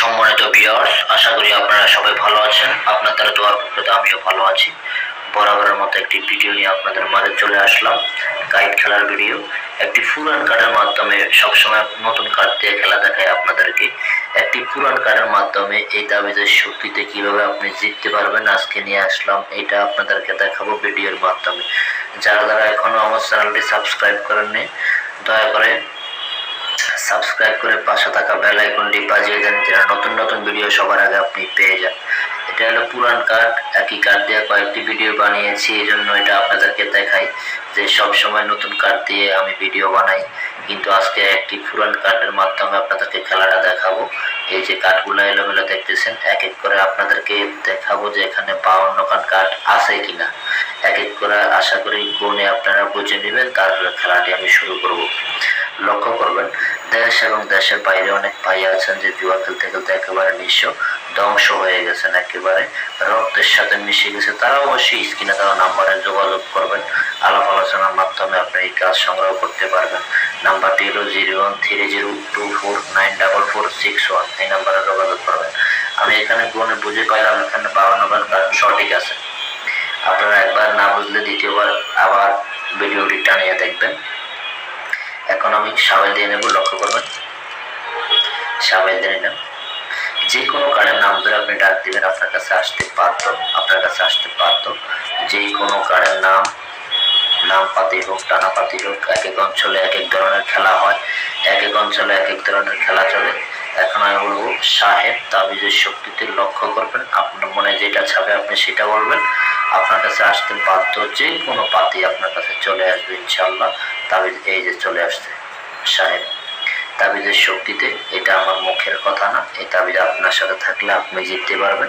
সম্মানিত বিয়ার্স আশা করি আপনারা সবাই ভালো আছেন। আপনাদের দোয়ার পক্ষে আমিও ভালো আছি। বরাবরের মতো একটি ভিডিও নিয়ে আপনাদের মাঝে চলে আসলাম গাইড খেলার ভিডিও একটি পুরান কার্ডের মাধ্যমে সবসময় নতুন কার্ড দিয়ে খেলা দেখায় আপনাদেরকে। একটি পুরান কার্ডের মাধ্যমে এই দাবিদের শক্তিতে কীভাবে আপনি জিততে পারবেন, আজকে নিয়ে আসলাম, এটা আপনাদেরকে দেখাবো ভিডিওর মাধ্যমে। যারা যারা এখনও আমার চ্যানেলটি সাবস্ক্রাইব করেননি, দয়া করে সাবস্ক্রাইব করে পাশে থাকা বেল আইকনটি বাজিয়ে দেন যেন নতুন নতুন ভিডিও সবার আগে আপনি পেয়ে যান। এটা হলো পুরান কার্ড। একই কার্ড দিয়ে কয়েকটি ভিডিও বানিয়েছি এই জন্য এটা আপনাদেরকে দেখাই যে সব সময় নতুন কার্ড দিয়ে আমি ভিডিও বানাই। কিন্তু আজকে একটি পুরান কার্ডের মাধ্যমে আপনাদেরকে খেলাটা দেখাবো। এই যে কার্ডগুলো এলোমেলো দেখতেছেন এক এক করে আপনাদেরকে দেখাবো যে এখানে বাউন্ন খান কার্ড আছে কিনা। এক এক করে আশা করি গুণে আপনারা বুঝে নেবেন, তারপরে খেলাটি আমি শুরু করব। লক্ষ্য করবেন দেশ এবং দেশের বাইরে অনেক ভাই আছেন যে জুয়া খেলতে খেলতে একেবারে নিঃস্ব, ধ্বংস হয়ে গেছেন একেবারে। রক্তের সাথে মিশে গেছে। তারা অবশ্যই স্ক্রিনে দেওয়া নাম্বারে যোগাযোগ করবেন। আলাপ আলোচনার মাধ্যমে আপনি এই কাজ সংগ্রহ করতে পারবেন। নাম্বারটি হলো zero one three zero two four nine double four six one. এই নাম্বারে যোগাযোগ করবেন। আমি এখানে গুণে বুঝে পাইলাম, এখানে বাউন্ন বার কার্ড সঠিক আছে। আপনারা একবার না বুঝলে দ্বিতীয়বার আবার ভিডিওটি টানিয়ে দেখবেন। এখন আমি সাবেল দিয়ে নেব, লক্ষ্য করবেন। সাবেল দিয়ে নিলাম। যে কোনো কার্ডের নাম ধরে আপনি ডাক দিবেন, আপনার কাছে আসতে পারত আপনার কাছে আসতে পারত যে কোনো কার্ডের নাম নাম পাতি হোক টানা পাতি হোক, এক এক অঞ্চলে এক এক ধরনের খেলা হয়। এক এক অঞ্চলে এক এক ধরনের খেলা চলে। এখন আমি বলব, সাহেব তাবিজের শক্তিতে লক্ষ্য করবেন, আপনার মনে যেটা ছাপে আপনি সেটা বলবেন। আপনার কাছে আসতে বাধ্য যে কোনো পাতি আপনার কাছে চলে আসবে ইনশাল্লাহ তাবিজ এই যে চলে আসছে। সাহেব তাবিজের শক্তিতে এটা আমার মুখের কথা না। এই তাবিজ আপনার সাথে থাকলে আপনি জিততে পারবেন।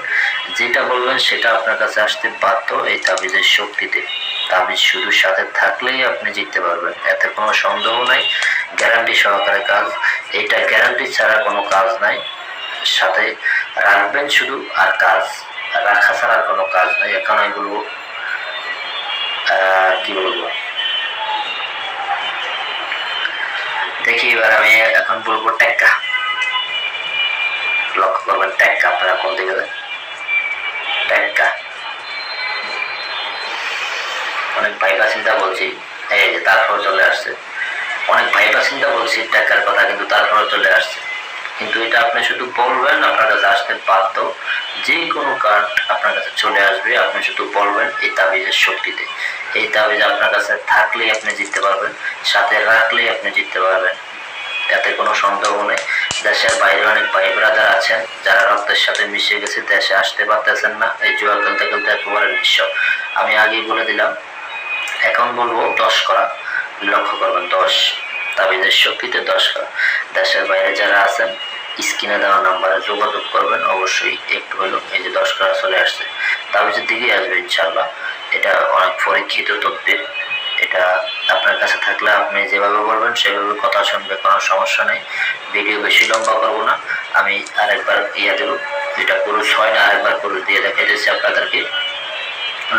যেটা বলবেন সেটা আপনার কাছে আসতে বাধ্য এই তাবিজের শক্তিতে। তাবিজ শুধু সাথে থাকলেই আপনি জিততে পারবেন। এতে কোনো সন্দেহ নাই। গ্যারান্টি সহকারে কাজ। এটা গ্যারান্টি ছাড়া কোনো কাজ নাই। সাথে রাখবেন শুধু আর কাজ। রাখা ছাড়া কোনো কাজ নাই। এখন আমি বলব কি বলব? দেখি, এবার আমি এখন বলব টেক্কা। লক্ষ্য করবেন, টেক্কা আপনারা কোন দিকে? টেক্কা। অনেক ভাইবা চিন্তা বলছি, এই যে তারপর চলে আসছে। অনেক ভাইবা চিন্তা বলছি, টেক্কার কথা কিন্তু তারপরে চলে আসছে। কিন্তু এটা আপনি শুধু বলবেন, আপনার কাছে আসতে বাধ্য। যে কোনো কার্ড আপনার কাছে চলে আসবে, আপনি শুধু বলবেন এই তাবিজের শক্তিতে। এই তাবিজ আপনার কাছে থাকলেই আপনি জিততে পারবেন, সাথে রাখলেই আপনি জিততে পারবেন। এতে কোনো সন্দেহ নেই। দেশের বাইরে অনেক ভাই ব্রাদার আছেন, যারা রক্তের সাথে মিশে গেছে, দেশে আসতে পারতেছেন না। এই জুয়া খেলতে খেলতে একেবারে নিঃস্ব। আমি আগেই বলে দিলাম, এখন বলব দশ করা। লক্ষ্য করবেন, দশ। তাবিজের শক্তিতে দশ করা। দেশের বাইরে যারা আছেন, স্ক্রিনে দেওয়া নাম্বারে যোগাযোগ করবেন। অবশ্যই একটু হলো এই যে দশ করা চলে আসছে। তাবিজের দিকেই আসবে ইনশাল্লাহ এটা অনেক পরীক্ষিত তথ্যের এটা আপনার কাছে থাকলে আপনি যেভাবে বলবেন, সেভাবে কথা শুনবে, কোনো সমস্যা নেই। ভিডিও বেশি লম্বা করব না। আমি আরেকবার ইয়া দেবো। যেটা পুরুষ হয় না, আরেকবার পুরুষ দিয়ে দেখে দিচ্ছি আপনাদেরকে।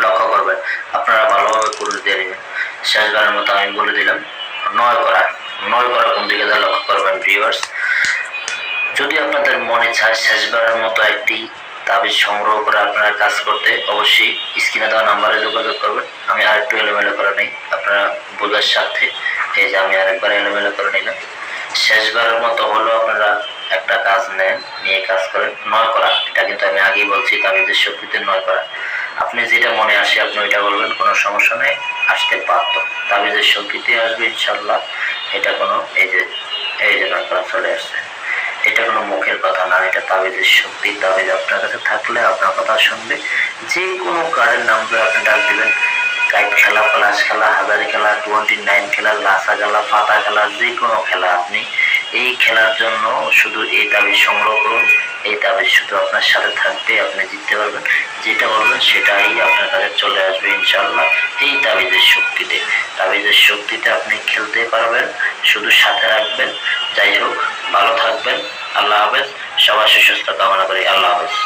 লক্ষ্য করবেন, আপনারা ভালোভাবে পুরুষ দিয়ে নেবেন। শেষবারের মতো আমি বলে দিলাম, নয় করা নয় করা কোন দিকে লক্ষ্য করবেন ভিউয়ার্স যদি আপনাদের মনে চায় শেষবারের মতো একটি তাবিজ সংগ্রহ করে আপনারা কাজ করতে অবশ্যই স্ক্রিনে দেওয়া নাম্বারে যোগাযোগ করবেন। আমি আরেকটু এলোমেলো করে নিই। আপনারা বোঝার সাথে এই যে আমি আরেকবার এলোমেলো করে নিলাম। শেষবারের মতো হলো আপনারা একটা কাজ নেন, নিয়ে কাজ করেন। নয় করা, এটা কিন্তু আমি আগেই বলছি তাবিজের শক্তিতে নয় করা। আপনি যেটা মনে আসে আপনি ওইটা বলবেন, কোনো সমস্যা নেই, আসতে পারত তাবিজের শক্তিতে আসবে ইনশাল্লাহ এটা কোনো এই যে এই যে নয় করা চলে আসছে। এটা কোনো মুখের কথা না, এটা তাবিজের শক্তি। তাবিজ আপনার কাছে থাকলে আপনার কথা শুনবে। যে কোনো কার্ডের নাম ধরে আপনি ডাক দেবেন। কাইট খেলা প্লাস খেলা, হাজারি খেলা, টোয়েন্টি নাইন খেলা, লাসা খেলা পাতা খেলা, যে কোনো খেলা আপনি এই খেলার জন্য শুধু এই তাবিজ সংগ্রহ করুন। এই দাবি শুধু আপনার সাথে থাকবে আপনি জিততে পারবেন। যেটা বলবেন সেটাই আপনার কাছে চলে আসবে ইনশাল্লাহ এই তাবিজের শক্তিতে। তাবিজের শক্তিতে আপনি খেলতে পারবেন, শুধু সাথে রাখবেন। যাই হোক, ভালো থাকবেন। আল্লাহ হাফেজ। সবার সুস্থ কামনা করি। আল্লাহ হাফেজ।